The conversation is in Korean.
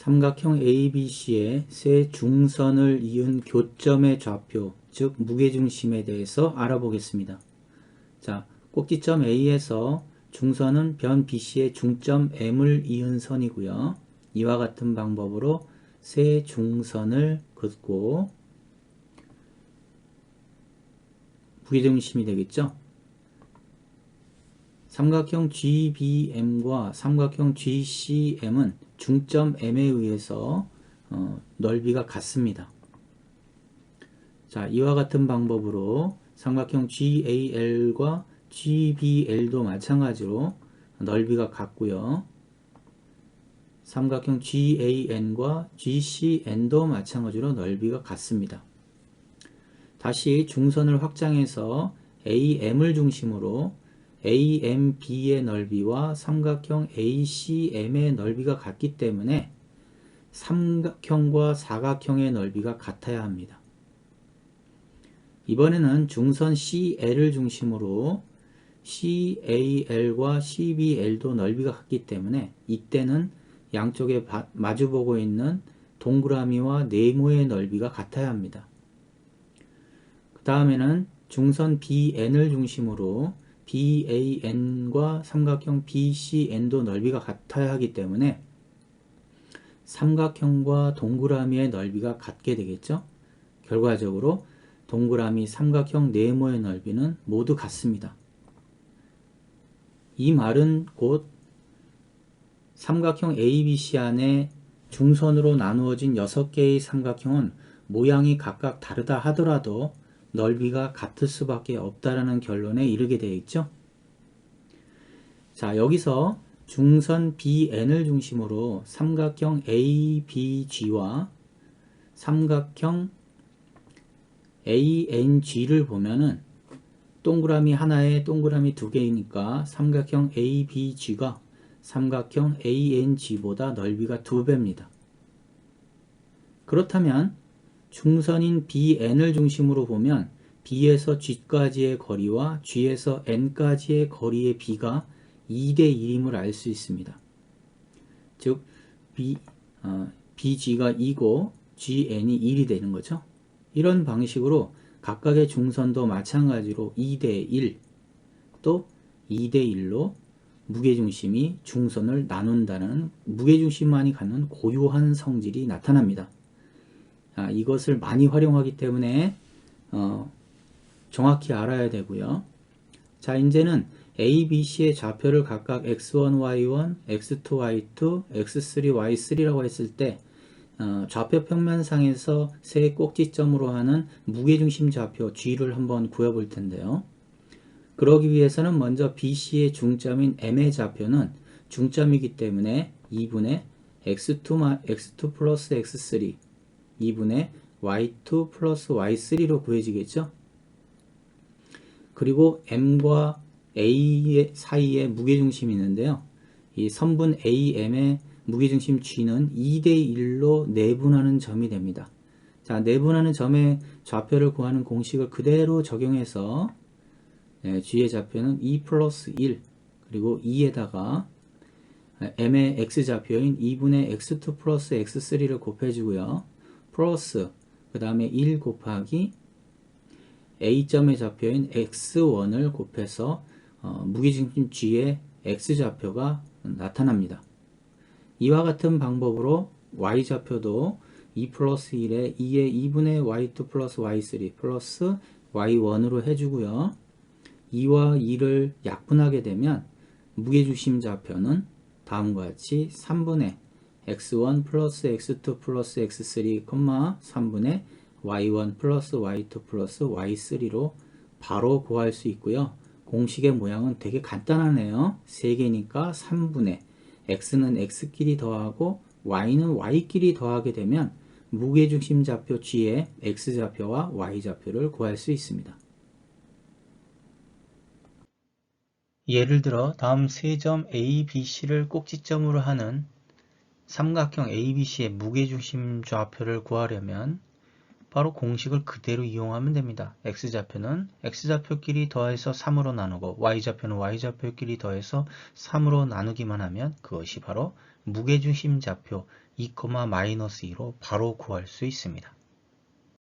삼각형 ABC의 세 중선을 이은 교점의 좌표, 즉 무게중심에 대해서 알아보겠습니다. 자, 꼭지점 A에서 중선은 변 BC의 중점 M을 이은 선이고요. 이와 같은 방법으로 세 중선을 긋고 무게중심이 되겠죠. 삼각형 GBM과 삼각형 GCM은 중점 M에 의해서 어, 넓이가 같습니다. 자, 이와 같은 방법으로 삼각형 GAL과 GBL도 마찬가지로 넓이가 같고요. 삼각형 GAN과 GCN도 마찬가지로 넓이가 같습니다. 다시 중선을 확장해서 AM을 중심으로 AMB의 넓이와 삼각형 ACM의 넓이가 같기 때문에 삼각형과 사각형의 넓이가 같아야 합니다. 이번에는 중선 CL을 중심으로 CAL과 CBL도 넓이가 같기 때문에 이때는 양쪽에 마주보고 있는 동그라미와 네모의 넓이가 같아야 합니다. 그 다음에는 중선 BN을 중심으로 BAN과 삼각형 BCN도 넓이가 같아야 하기 때문에 삼각형과 동그라미의 넓이가 같게 되겠죠. 결과적으로 동그라미 삼각형 네모의 넓이는 모두 같습니다. 이 말은 곧 삼각형 ABC 안에 중선으로 나누어진 6개의 삼각형은 모양이 각각 다르다 하더라도 넓이가 같을 수밖에 없다라는 결론에 이르게 되어 있죠. 자, 여기서 중선 BN을 중심으로 삼각형 ABG와 삼각형 ANG를 보면은 동그라미 하나에 동그라미 두 개이니까 삼각형 ABG가 삼각형 ANG보다 넓이가 두 배입니다. 그렇다면 중선인 BN을 중심으로 보면 B에서 G까지의 거리와 G에서 N까지의 거리의 B가 2대 1임을 알 수 있습니다. 즉 B, 어, BG가 2고 GN이 1이 되는 거죠. 이런 방식으로 각각의 중선도 마찬가지로 2대 1, 또 2대 1로 무게중심이 중선을 나눈다는 무게중심만이 갖는 고유한 성질이 나타납니다. 아, 이것을 많이 활용하기 때문에 어, 정확히 알아야 되고요. 자 이제는 A, B, C의 좌표를 각각 x1, y1, x2, y2, x3, y3라고 했을 때 어, 좌표 평면상에서 세 꼭지점으로 하는 무게중심 좌표 G를 한번 구해볼 텐데요. 그러기 위해서는 먼저 BC의 중점인 M의 좌표는 중점이기 때문에 2분의 x2, x2 플러스 x3 2분의 y2 플러스 y3로 구해지겠죠. 그리고 m과 a 사이에 무게중심이 있는데요. 이 선분 am의 무게중심 g는 2대1로 내분하는 점이 됩니다. 자, 내분하는 점의 좌표를 구하는 공식을 그대로 적용해서 네, g의 좌표는 2 플러스 1 그리고 2에다가 m의 x좌표인 2분의 x2 플러스 x3를 곱해주고요. 플러스 그 다음에 1 곱하기 A점의 좌표인 x1을 곱해서 어, 무게중심 G의 x좌표가 나타납니다. 이와 같은 방법으로 y좌표도 2 플러스 1에 2의 2분의 y2 플러스 y3 플러스 y1으로 해주고요. 2와 2를 약분하게 되면 무게중심 좌표는 다음과 같이 3분의 x1 플러스 x2 플러스 x3, 3분의 y1 플러스 y2 플러스 y3로 바로 구할 수 있고요. 공식의 모양은 되게 간단하네요. 3개니까 3분의 x는 x끼리 더하고 y는 y끼리 더하게 되면 무게중심 좌표 g의 x좌표와 y좌표를 구할 수 있습니다. 예를 들어 다음 세 점 A, B, C를 꼭지점으로 하는 삼각형 ABC의 무게중심 좌표를 구하려면 바로 공식을 그대로 이용하면 됩니다. x좌표는 x좌표끼리 더해서 3으로 나누고 y좌표는 y좌표끼리 더해서 3으로 나누기만 하면 그것이 바로 무게중심 좌표 2, 마이너스 2로 바로 구할 수 있습니다.